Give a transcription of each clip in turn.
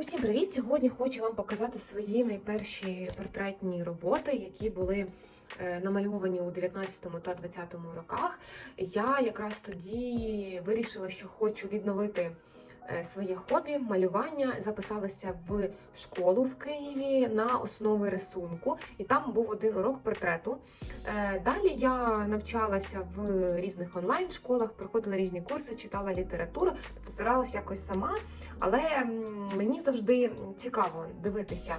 Усім привіт! Сьогодні хочу вам показати свої найперші портретні роботи, які були е, намальовані у 19 та 20 роках. Я якраз тоді вирішила, що хочу відновити своє хобі, малювання. Записалася в школу в Києві на основи рисунку, і там був один урок портрету. Е, Далі я навчалася в різних онлайн-школах, проходила різні курси, читала літературу, тобто старалася якось сама. Але мені завжди цікаво дивитися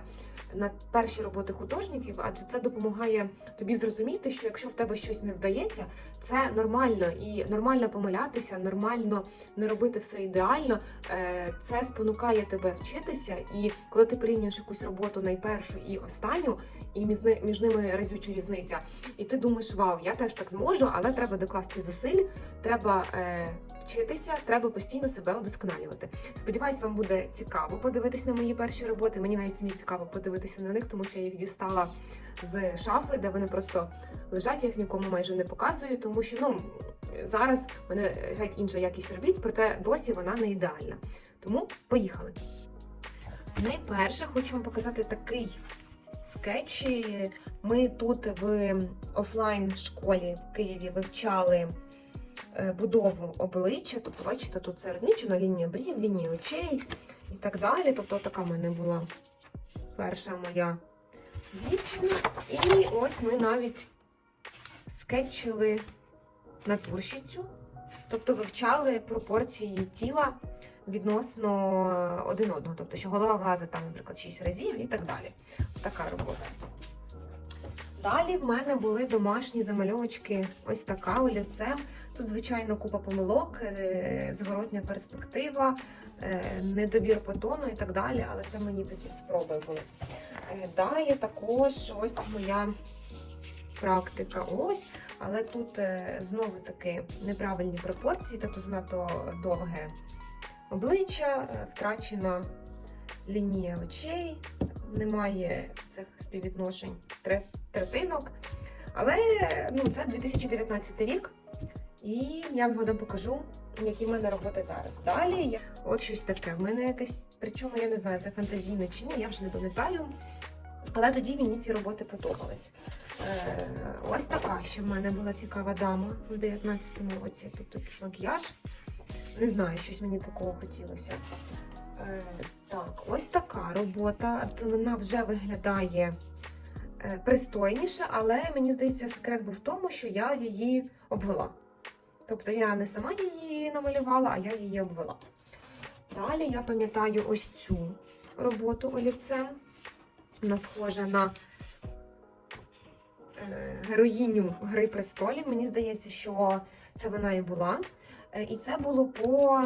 на перші роботи художників, адже це допомагає тобі зрозуміти, що якщо в тебе щось не вдається, це нормально і нормально помилятися, нормально не робити все ідеально. Е, Це спонукає тебе вчитися. І коли ти порівнюєш якусь роботу найпершу і останню, і між ними разюча різниця, і ти думаєш, вау, я теж так зможу, але треба докласти зусиль, треба е, вчитися, треба постійно себе удосконалювати. Сподіваюсь, вам буде цікаво подивитись на мої перші роботи. Мені навіть самі цікаво подивитися на них, тому що я їх дістала з шафи, де вони просто лежать, я їх нікому майже не показую, тому що ну зараз мене геть інша якість робіт, проте досі вона не ідеальна. Тому поїхали. Найперше хочу вам показати такий скетч. Ми тут в офлайн школі в Києві вивчали е, будову обличчя. Тобто, бачите, тут це розмічено лінія брів, лінія очей і так далі. Тобто, така в мене була перша моя дівчина. І ось ми навіть скетчили натурщицю, тобто вивчали пропорції тіла відносно один одного. Тобто, що голова влазить там, наприклад, 6 разів і так далі. Така робота. Далі в мене були домашні замальовочки, ось така олівцем. Тут, звичайно, купа помилок, е, зворотня перспектива, е, недобір по тону і так далі, але це мені такі спроби були. Е, Далі також ось моя практика. Ось, але тут е, знову таки неправильні пропорції, тобто занадто довге обличчя, е, втрачена лінія очей, немає цих співвідношень третинок. Але ну, це 2019 рік, і я згодом покажу, які в мене роботи зараз. Далі от щось таке. В мене якесь, причому я не знаю, це фантазійне чи ні, я вже не пам'ятаю. Але тоді мені ці роботи подобались. Е, ось така ще в мене була цікава дама в 19-му році. Тобто якийсь макіяж. Не знаю, щось мені такого хотілося. Е, так, ось така робота. Вона вже виглядає е, пристойніше, але мені здається, секрет був в тому, що я її обвела. Тобто я не сама її намалювала, а я її обвела. Далі я пам'ятаю ось цю роботу олівцем. Вона схожа на е, героїню Гри престолів. Мені здається, що це вона і була. Е, І це було по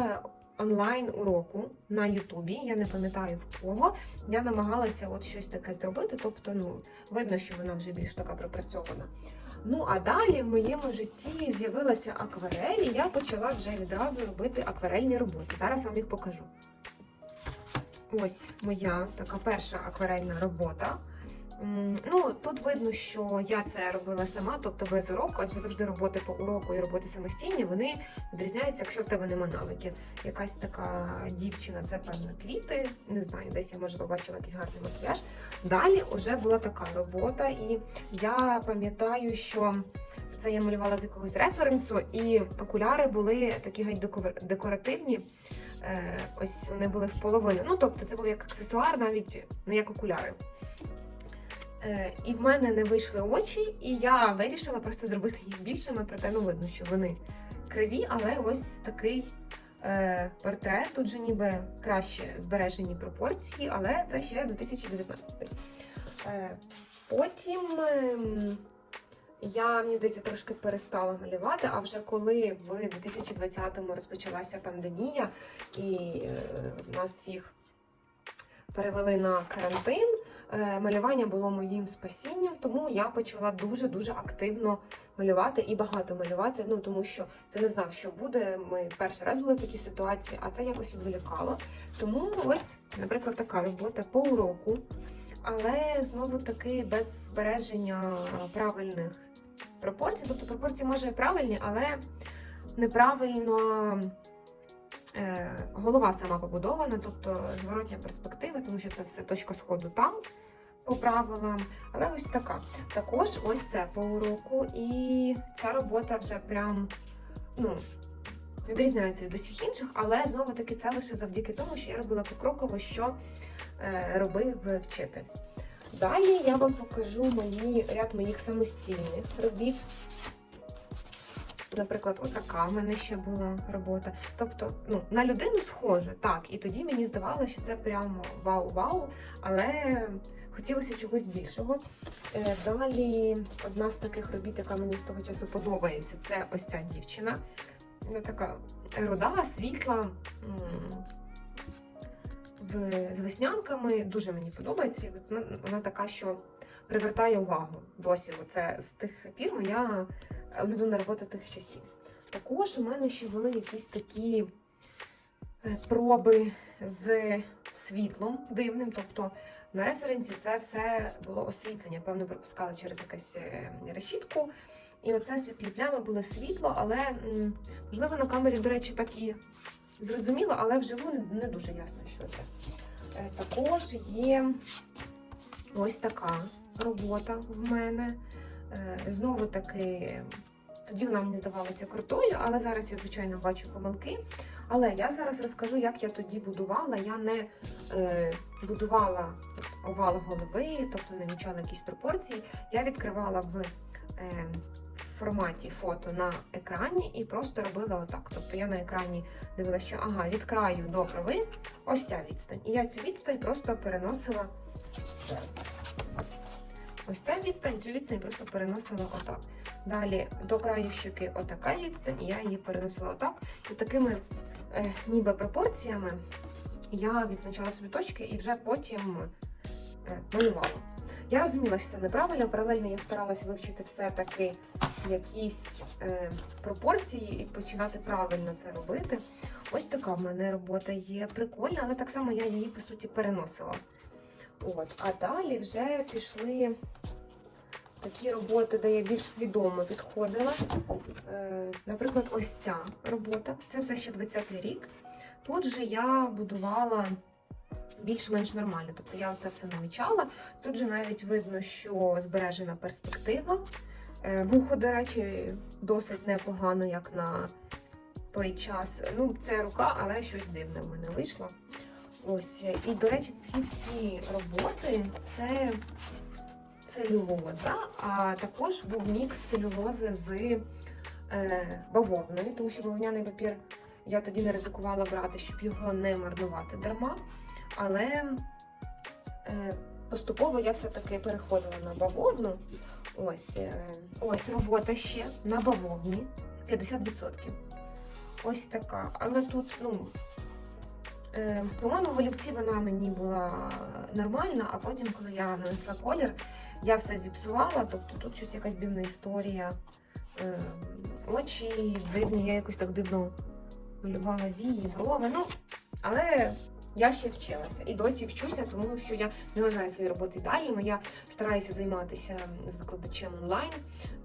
онлайн уроку на Ютубі. Я не пам'ятаю в кого. Я намагалася от щось таке зробити. Тобто, ну, видно, що вона вже більш така пропрацьована. Ну, а далі в моєму житті з'явилася акварель, і я почала вже відразу робити акварельні роботи. Зараз вам їх покажу. Ось моя така перша акварельна робота. Ну, тут видно, що я це робила сама, тобто без уроку, адже завжди роботи по уроку і роботи самостійні, вони відрізняються, якщо в тебе нема навиків. Якась така дівчина, це певно квіти. Не знаю, десь я може побачила якийсь гарний макіяж. Далі вже була така робота, і я пам'ятаю, що це я малювала з якогось референсу, і окуляри були такі геть декоративні. Е, ось вони були в половину. Ну, тобто, це був як аксесуар, навіть не як окуляри. Е, і в мене не вийшли очі, і я вирішила просто зробити їх більшими, проте ну видно, що вони криві, але ось такий е, портрет. Тут же ніби краще збережені пропорції, але це ще 2019. Е, потім ем, я, мені здається, трошки перестала малювати, а вже коли в 2020-му розпочалася пандемія, і е, нас всіх перевели на карантин. Е, Малювання було моїм спасінням, тому я почала дуже-дуже активно малювати і багато малювати. Ну тому що ти не знав, що буде. Ми перший раз були в такій ситуації, а це якось відволікало. Тому ось, наприклад, така робота по уроку, але знову таки без збереження правильних пропорцій. Тобто пропорції може і правильні, але неправильно Е, голова сама побудована, тобто зворотня перспектива, тому що це все точка сходу там по правилам. Але ось така. Також ось це по уроку, і ця робота вже прям ну, відрізняється від усіх інших, але знову таки це лише завдяки тому, що я робила покроково, що е, робив вчитель. Далі я вам покажу мої, ряд моїх самостійних робіт. Наприклад, отака в мене ще була робота. Тобто, ну, на людину схоже, так. І тоді мені здавалося, що це прямо вау-вау, але хотілося чогось більшого. Е, Далі одна з таких робіт, яка мені з того часу подобається, це ось ця дівчина. Вона така руда, світла. з веснянками дуже мені подобається. Вона, вона така, що привертає увагу досі. Це з тих пір моя улюблена робота тих часів. Також у мене ще були якісь такі е, проби з світлом дивним. Тобто на референсі це все було освітлення. Певно, пропускали через якусь е, решітку. І оце світлі плями було світло, але можливо на камері, до речі, так і зрозуміло, але вживу не, дуже ясно, що це. Е, Також є ось така робота в мене. Е, Знову таки, тоді вона мені здавалася крутою, але зараз я, звичайно, бачу помилки. Але я зараз розкажу, як я тоді будувала. Я не е, будувала овал голови, тобто не мічала якісь пропорції. Я відкривала в, е, форматі фото на екрані і просто робила отак. Тобто я на екрані дивилася, що ага, від краю до брови ось ця відстань. І я цю відстань просто переносила. Ось ця відстань, цю відстань просто переносила отак. Далі до краю щоки отака відстань, і я її переносила отак. І такими е, ніби пропорціями я відзначала собі точки і вже потім е, малювала. Я розуміла, що це неправильно. Паралельно я старалася вивчити все-таки якісь е, пропорції і починати правильно це робити. Ось така в мене робота є прикольна, але так само я її по суті переносила. От. А далі вже пішли такі роботи, де я більш свідомо підходила. Е, наприклад, ось ця робота. Це все ще 20-й рік. Тут же я будувала більш-менш нормально. Тобто я це все намічала. Тут же навіть видно, що збережена перспектива. Е, Вухо, до речі, досить непогано, як на той час. Ну, це рука, але щось дивне в мене вийшло. Ось. І, до речі, ці всі роботи це целюлоза, а також був мікс целюлози з е, бавовною, тому що бавовняний папір я тоді не ризикувала брати, щоб його не марнувати дарма. Але е, поступово я все-таки переходила на бавовну. Ось, е, ось робота ще на бавовні 50%. Ось така. Але тут, ну, е, по-моєму, в олівці вона мені була нормальна, а потім, коли я нанесла колір, я все зіпсувала. Тобто тут щось якась дивна історія. Очі дивні, я якось так дивно малювала вії, брови. Ну, але я ще вчилася і досі вчуся, тому що я не вважаю свої роботи ідеальними. Я стараюся займатися з викладачем онлайн.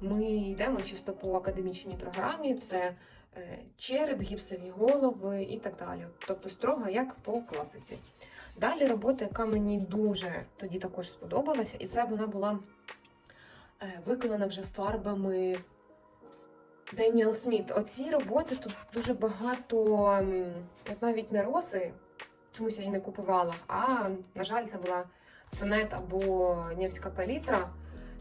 Ми йдемо чисто по академічній програмі. Це е, череп, гіпсові голови і так далі. Тобто строго як по класиці. Далі робота, яка мені дуже тоді також сподобалася, і це вона була е, виконана вже фарбами Деніел Сміт. Оці роботи тут дуже багато, м, от навіть не роси, чомусь я її не купувала, а, на жаль, це була сонет або Нєвська палітра.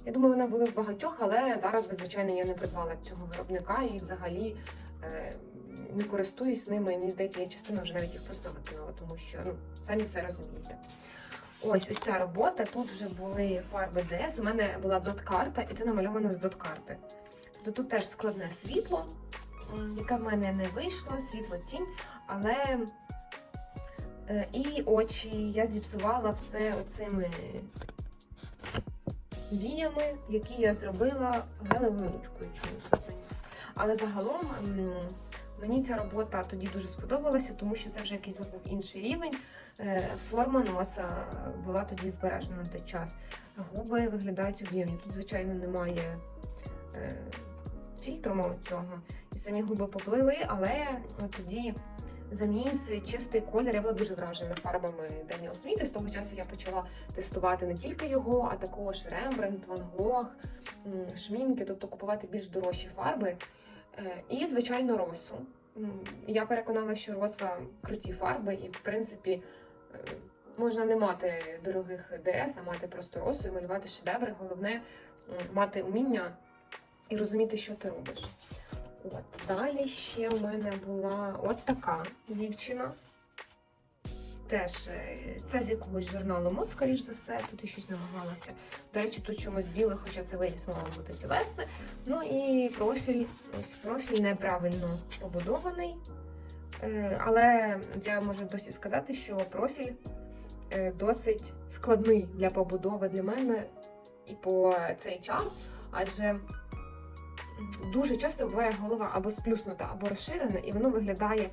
Я думаю, вона була в багатьох, але зараз, звичайно, я не придбала цього виробника і взагалі е, не користуюсь ними. Мені здається, я частину вже навіть їх просто викинула, тому що ну, самі все розумієте. Ось ось ця робота. Тут вже були фарби ДС. У мене була дот-карта, і це намальовано з дот-карти. Тобто тут теж складне світло, яке в мене не вийшло, світло тінь, але і очі я зіпсувала все оцими віями, які я зробила гелевою ручкою чомусь. Але загалом мені ця робота тоді дуже сподобалася, тому що це вже якийсь був інший рівень. Е, Форма носа була тоді збережена на той час. Губи виглядають об'ємні. Тут, звичайно, немає е, фільтру цього. І самі губи поплили, але тоді заміс, чистий колір. Я була дуже вражена фарбами Деніел Сміта. З того часу я почала тестувати не тільки його, а також Рембрандт, Ван Гог, шмінки, тобто купувати більш дорожчі фарби. Е, І, звичайно, росу. Я переконала, що роса круті фарби, і в принципі е, можна не мати дорогих ДС, а мати просто росу і малювати шедеври. Головне мати уміння і розуміти, що ти робиш. От далі ще в мене була от така дівчина. Теж е, це з якогось журналу мод, скоріш за все, тут я щось намагалася. До речі, тут чомусь біле, хоча це виріс мало бути тілесне. Ну і профіль, ось профіль неправильно побудований. Е, Але я можу досі сказати, що профіль е, досить складний для побудови для мене і по цей час, адже дуже часто буває голова або сплюснута, або розширена, і воно виглядає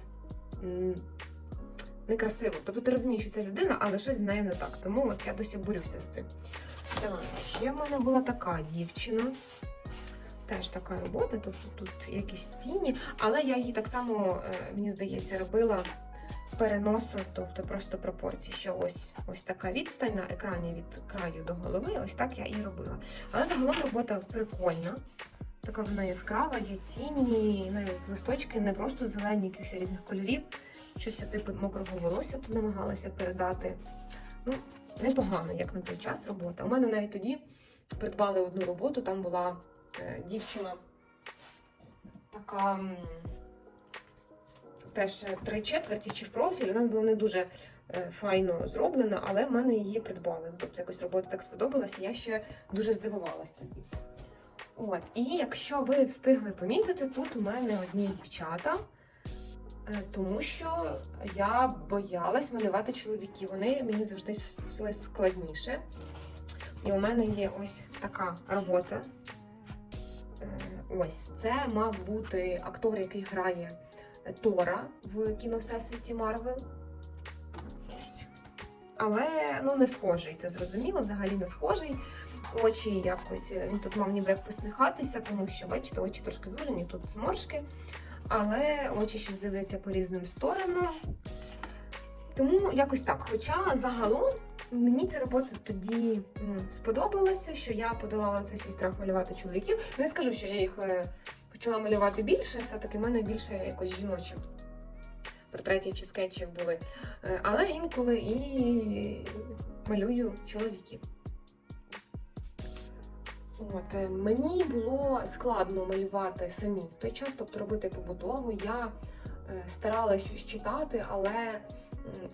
некрасиво. Тобто ти розумієш, що це людина, але щось з нею не так. Тому от я досі борюся з цим. Так, ще в мене була така дівчина. Теж така робота, тобто тут якісь тіні, але я її так само, е, мені здається, робила переносу, тобто просто пропорції, що ось ось така відстань на екрані від краю до голови, ось так я і робила. Але загалом робота прикольна. Така вона яскрава, є тіні, навіть листочки не просто зелені, якихось різних кольорів. Щось типу мокрого волосся тут намагалася передати. Ну, непогано, як на той час робота. У мене навіть тоді придбали одну роботу, там була е, дівчина така теж три четверті чи в профіль. Вона була не дуже е, файно зроблена, але в мене її придбали. Тобто якось робота так сподобалася, я ще дуже здивувалася. От, і якщо ви встигли помітити, тут у мене одні дівчата, е, тому що я боялась малювати чоловіків. Вони мені завжди йшли складніше. І у мене є ось така робота. Е, Ось це мав бути актор, який грає Тора в кіно Всесвіті Марвел. Ось. Але ну не схожий, це зрозуміло, взагалі не схожий. Очі якось е, тут мав ніби як посміхатися, тому що, бачите, очі трошки звужені, тут зморшки, але очі щось дивляться по різним сторонам. Тому якось так. Хоча загалом мені ця робота тоді сподобалася, що я подолала цей свій страх малювати чоловіків. Не скажу, що я їх е, почала малювати більше, все-таки в мене більше якось жіночих портретів чи скетчів були. Е, Але інколи і малюю чоловіків. От, е, мені було складно малювати самі в той час, тобто робити побудову. Я е, старалася щось читати, але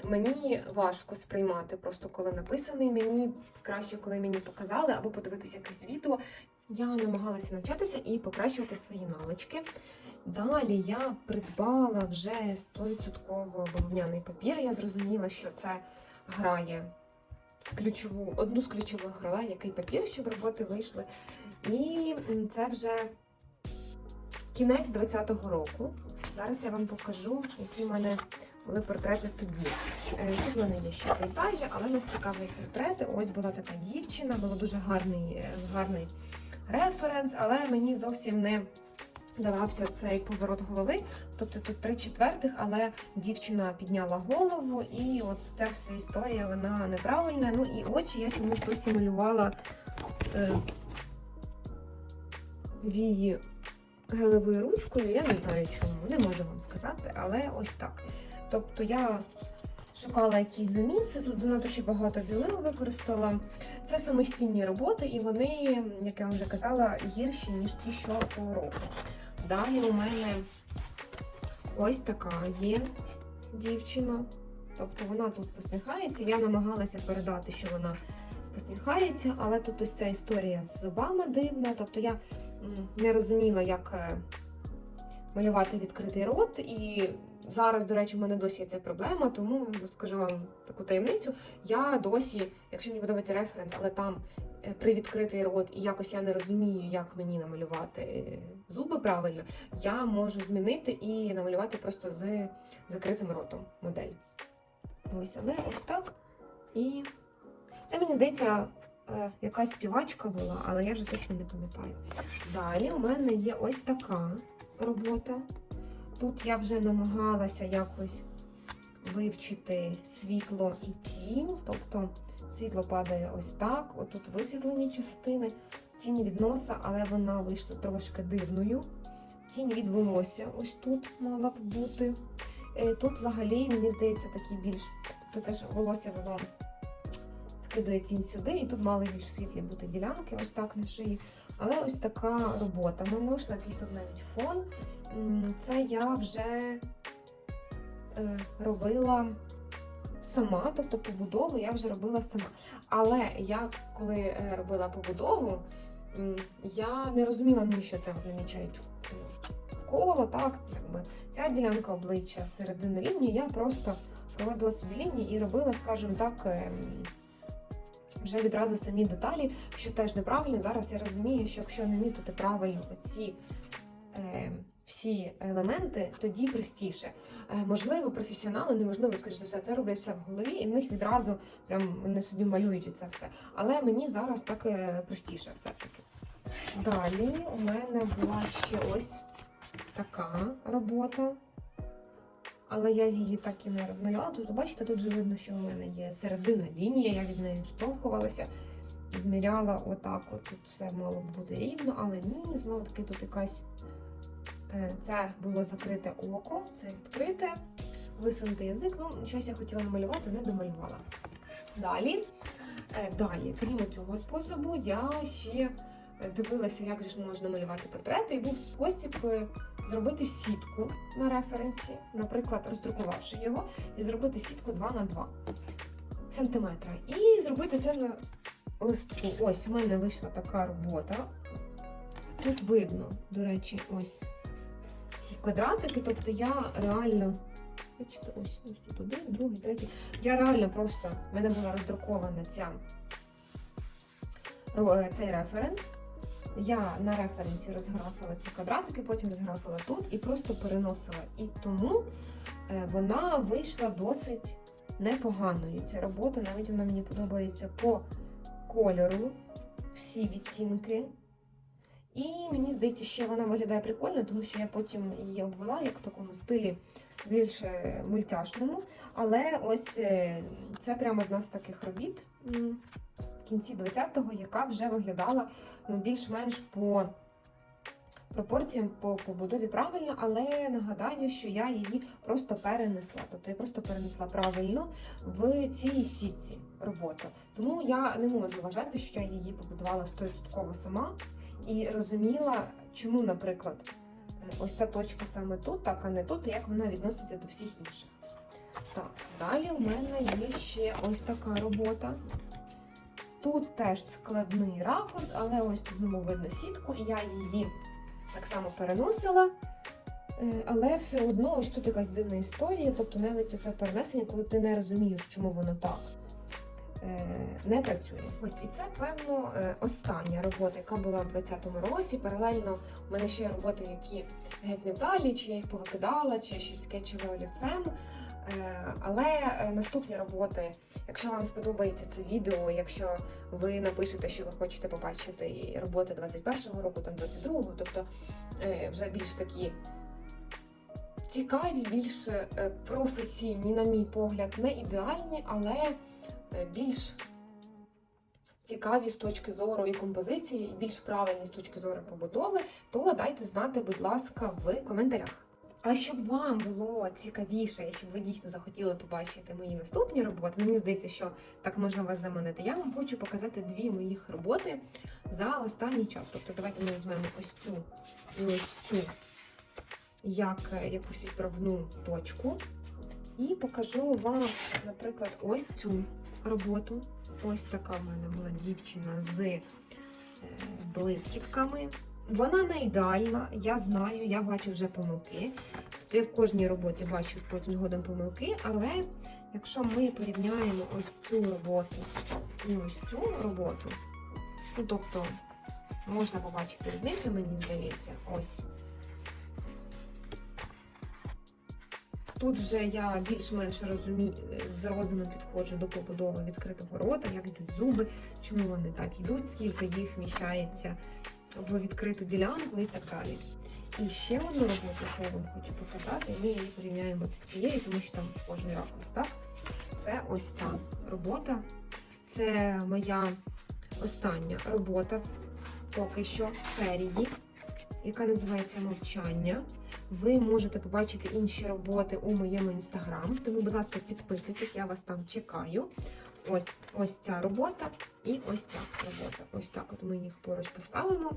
мені важко сприймати, просто коли написаний. Мені краще, коли мені показали, або подивитися якесь відео. Я намагалася навчатися і покращувати свої навички. Далі я придбала вже 100% бавовняний папір. Я зрозуміла, що це грає ключову, одну з ключових ролей, який папір, щоб роботи вийшли. І це вже кінець 20-го року. Зараз я вам покажу, які в мене були портрети тоді. Е, Тут в мене є ще пейзажі, але нас цікаві портрети. Ось була така дівчина, було дуже гарний, е, гарний референс, але мені зовсім не давався цей поворот голови. Тобто тут три четвертих, але дівчина підняла голову, і от ця вся історія вона неправильна. Ну і очі я чомусь досі малювала е, вії гелевою ручкою. Я не знаю чому, не можу вам сказати, але ось так. Тобто я шукала якісь заміси, тут занадто ще багато білил використала. Це самостійні роботи, і вони, як я вам вже казала, гірші, ніж ті, що того року. Далі у мене ось така є дівчина. Тобто вона тут посміхається. Я намагалася передати, що вона посміхається, але тут ось ця історія з зубами дивна. Тобто я не розуміла, як е, малювати відкритий рот. І зараз, до речі, в мене досі є ця проблема, тому скажу вам таку таємницю. Я досі, якщо мені подобається референс, але там привідкритий рот, і якось я не розумію, як мені намалювати е, зуби правильно, я можу змінити і намалювати просто з закритим ротом модель. Ось, але ось так. І це мені здається. е, Якась співачка була, але я вже точно не пам'ятаю. Далі у мене є ось така робота. Тут я вже намагалася якось вивчити світло і тінь, тобто світло падає ось так, отут висвітлені частини, тінь від носа, але вона вийшла трошки дивною. Тінь від волосся ось тут мала б бути. Е, Тут взагалі, мені здається, такі більш. Тобто це ж волосся воно скидає тінь сюди, і тут мали більш світлі бути ділянки, ось так на шиї. Але ось така робота. Ми вийшла якийсь тут навіть фон. Це я вже е, робила сама, тобто побудову я вже робила сама. Але я коли е, робила побудову, я не розуміла, навіщо це означають коло, так, якби ця ділянка обличчя середини лінії, я просто проводила собі лінії і робила, скажімо так, ем, вже відразу самі деталі, що теж неправильно. Зараз я розумію, що якщо намітити правильно оці е, всі елементи, тоді простіше. Е, можливо, професіонали, неможливо, скоріш за все, це роблять все в голові, і в них відразу прям вони собі малюють це все. Але мені зараз так е, простіше все-таки. Далі у мене була ще ось така робота. Але я її так і не розмалювала. Тут, бачите, тут вже видно, що у мене є середина лінія, я від неї відштовхувалася, відміряла отак, от тут все мало б бути рівно, але ні, знову таки тут якась е, це було закрите око, це відкрите, висунутий язик. Ну, щось я хотіла намалювати, не домалювала. Далі, е, далі, крім цього способу, я ще дивилася, як же можна малювати портрети, і був спосіб е, зробити сітку на референсі, наприклад, роздрукувавши його, і зробити сітку 2 на 2 сантиметра. І зробити це на листку. Ось у мене вийшла така робота. Тут видно, до речі, ось квадратики, тобто я реально. Ось, ось тут один, другий, третій. Я реально просто, в мене була роздрукована ця, цей референс. Я на референсі розграфила ці квадратики, потім розграфила тут і просто переносила. І тому е, вона вийшла досить непоганою. Ця робота, навіть вона мені подобається по кольору, всі відтінки. І мені здається, що вона виглядає прикольно, тому що я потім її обвела як в такому стилі більш е, мультяшному. Але ось е, це прямо одна з таких робіт в кінці 20-го, яка вже виглядала ну, більш-менш по пропорціям, по побудові правильно, але нагадаю, що я її просто перенесла. Тобто я просто перенесла правильно в цій сітці роботу. Тому я не можу вважати, що я її побудувала 100% сама і розуміла, чому, наприклад, ось ця точка саме тут, так, а не тут, і як вона відноситься до всіх інших. Так, далі у мене є ще ось така робота. Тут теж складний ракурс, але ось тут знову видно сітку, і я її так само переносила. Е, Але все одно ось тут якась дивна історія, тобто навіть це перенесення, коли ти не розумієш, чому воно так не працює. Ось і це, певно, е, остання робота, яка була в 2020 році. Паралельно у мене ще є роботи, які геть не вдалі, чи я їх повикидала, чи я щось скетчила олівцем. Е, Але е, наступні роботи, якщо вам сподобається це відео, якщо ви напишете, що ви хочете побачити роботи 21-го року, там 22-го, тобто вже більш такі цікаві, більш професійні, на мій погляд, не ідеальні, але більш цікаві з точки зору і композиції, і більш правильні з точки зору побудови, то дайте знати, будь ласка, в коментарях. А щоб вам було цікавіше, і щоб ви дійсно захотіли побачити мої наступні роботи, мені здається, що так можна вас заманити. Я вам хочу показати дві моїх роботи за останній час. Тобто, давайте ми візьмемо ось цю і ось цю як якусь відправну точку. І покажу вам, наприклад, ось цю роботу. Ось така в мене була дівчина з е, блискітками. Вона не ідеальна, я знаю, я бачу вже помилки. Тобто я в кожній роботі бачу потім згодом помилки, але якщо ми порівняємо ось цю роботу і ось цю роботу, ну тобто можна побачити різницю, мені здається, ось. Тут вже я більш-менш розумію, з розумом підходжу до побудови відкритого рота, як йдуть зуби, чому вони так йдуть, скільки їх вміщається в відкриту ділянку і так далі. І ще одну роботу, яку я вам хочу показати, ми її порівняємо з цією, тому що там кожний ракурс, так? Це ось ця робота. Це моя остання робота поки що в серії, яка називається Мовчання. Ви можете побачити інші роботи у моєму інстаграм, тому, будь ласка, підписуйтесь, я вас там чекаю. Ось ось ця робота і ось ця робота. Ось так от ми їх поруч поставимо.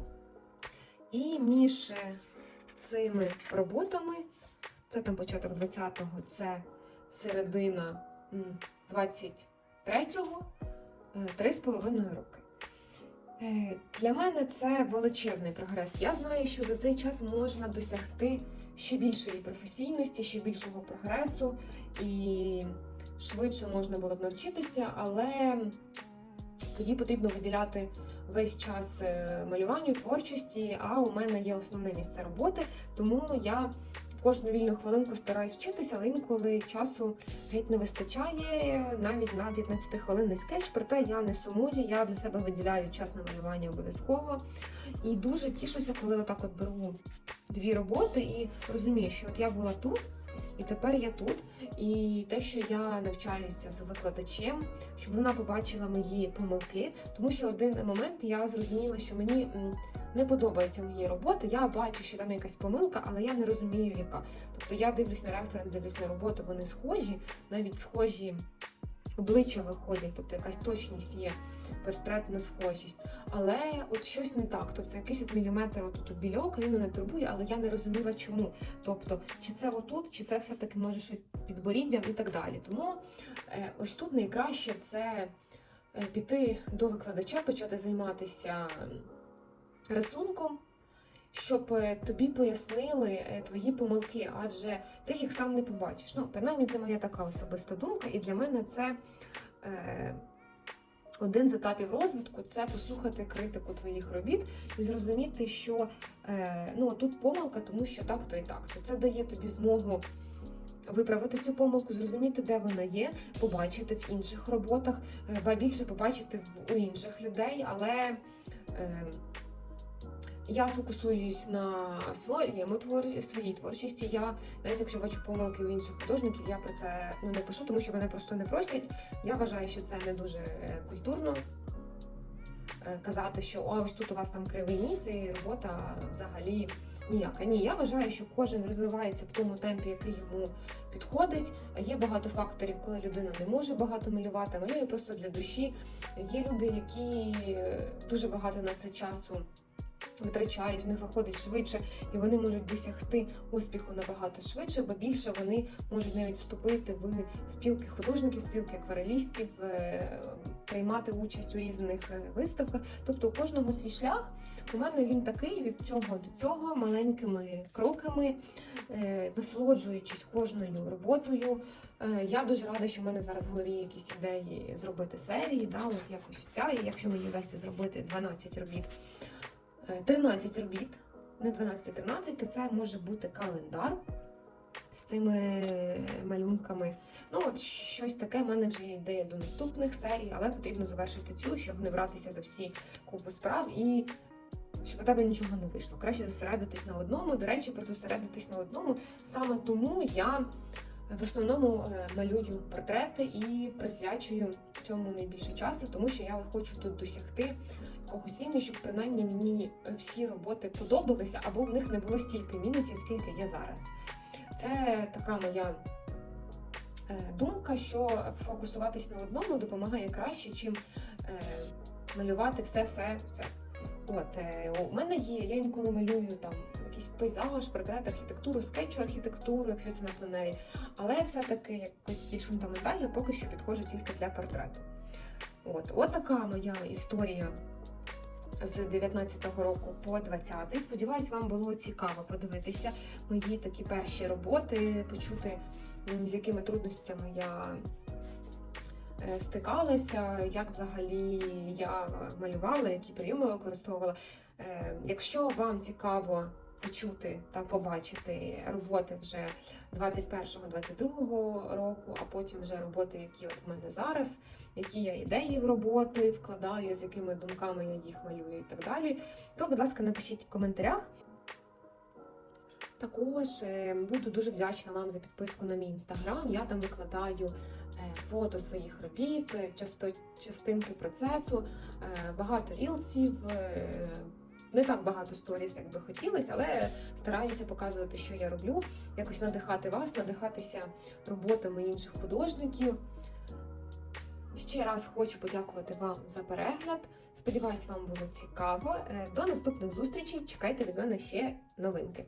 І між е, цими роботами, це там початок 20-го, це середина 23-го, е, три з половиною роки. Е, Для мене це величезний прогрес. Я знаю, що за цей час можна досягти ще більшої професійності, ще більшого прогресу і швидше можна було б навчитися, але тоді потрібно виділяти весь час е, малюванню, творчості, а у мене є основне місце роботи, тому я кожну вільну хвилинку стараюсь вчитися, але інколи часу геть не вистачає навіть на 15 хвилинний скетч, проте я не сумую, я для себе виділяю час на малювання обов'язково. І дуже тішуся, коли отак от беру дві роботи і розумію, що от я була тут, і тепер я тут. І те, що я навчаюся з викладачем, щоб вона побачила мої помилки, тому що один момент я зрозуміла, що мені не подобається мої роботи. Я бачу, що там якась помилка, але я не розумію, яка. Тобто я дивлюсь на референс, дивлюсь на роботу, вони схожі, навіть схожі обличчя виходять, тобто якась точність є, портретна схожість. Але от щось не так. Тобто якийсь от міліметр от тут більок, він мене турбує, але я не розуміла, чому. Тобто, чи це отут, чи це все-таки може щось під боріддям і так далі. Тому е, ось тут найкраще це е, піти до викладача, почати займатися рисунком, щоб е, тобі пояснили твої помилки, адже ти їх сам не побачиш. Ну, принаймні, це моя така особиста думка, і для мене це. Один з етапів розвитку це послухати критику твоїх робіт і зрозуміти, що е, ну тут помилка, тому що так, то і так. То це дає тобі змогу виправити цю помилку, зрозуміти, де вона є, побачити в інших роботах, е, ба більше побачити у інших людей, але. Е, я фокусуюсь на своєму творі, своїй творчості. Я навіть якщо бачу помилки у інших художників, я про це ну не пишу, тому що мене просто не просять. Я вважаю, що це не дуже е, культурно е, казати, що ось тут у вас там кривий ніс, і робота взагалі ніяка. Ні, я вважаю, що кожен розвивається в тому темпі, який йому підходить. Є багато факторів, коли людина не може багато малювати, малює просто для душі. Є люди, які е, дуже багато на це часу витрачають, в них виходить швидше, і вони можуть досягти успіху набагато швидше, бо більше вони можуть навіть вступити в спілки художників, спілки акварелістів, е, приймати участь у різних е, виставках. Тобто у кожного свій шлях. У мене він такий від цього до цього маленькими кроками, е, насолоджуючись кожною роботою. Я дуже рада, що в мене зараз в голові якісь ідеї зробити серії. Да, от якось ця, і якщо мені вдасться зробити 12 робіт. Е, 13 робіт, не 12, а 13, то це може бути календар з цими малюнками. Ну, от щось таке, в мене вже є ідея до наступних серій, але потрібно завершити цю, щоб не братися за всі купу справ і щоб у тебе нічого не вийшло. Краще зосередитись на одному. До речі, про зосередитись на одному. Саме тому я в основному е, малюю портрети і присвячую цьому найбільше часу, тому що я хочу тут досягти якогось рівня, щоб принаймні мені всі роботи подобалися, або в них не було стільки мінусів, скільки є зараз. Це така моя е, думка, що фокусуватись на одному допомагає краще, чим е, малювати все, все, все. От е, у мене є, я інколи малюю там якийсь пейзаж, портрет, архітектуру, скетчу архітектуру, якщо це на пленері, але все-таки якось більш фундаментально поки що підходжу тільки для портрету. От, от така моя історія з 19-го року по 20-й. Сподіваюсь, вам було цікаво подивитися мої такі перші роботи, почути, з якими трудностями я е, стикалася, як взагалі я малювала, які прийоми використовувала. Е, Якщо вам цікаво почути та побачити роботи вже 21-22 року, а потім вже роботи, які от в мене зараз, які я ідеї в роботи вкладаю, з якими думками я їх малюю і так далі, то, будь ласка, напишіть в коментарях. Також е, буду дуже вдячна вам за підписку на мій інстаграм. Я там викладаю е, фото своїх робіт, е, частинки процесу, багато рілсів. Не так багато сторіс, як би хотілося, але стараюся показувати, що я роблю, якось надихати вас, надихатися роботами інших художників. Ще раз хочу подякувати вам за перегляд. Сподіваюсь, вам було цікаво. Е, До наступних зустрічей. Чекайте від мене ще новинки.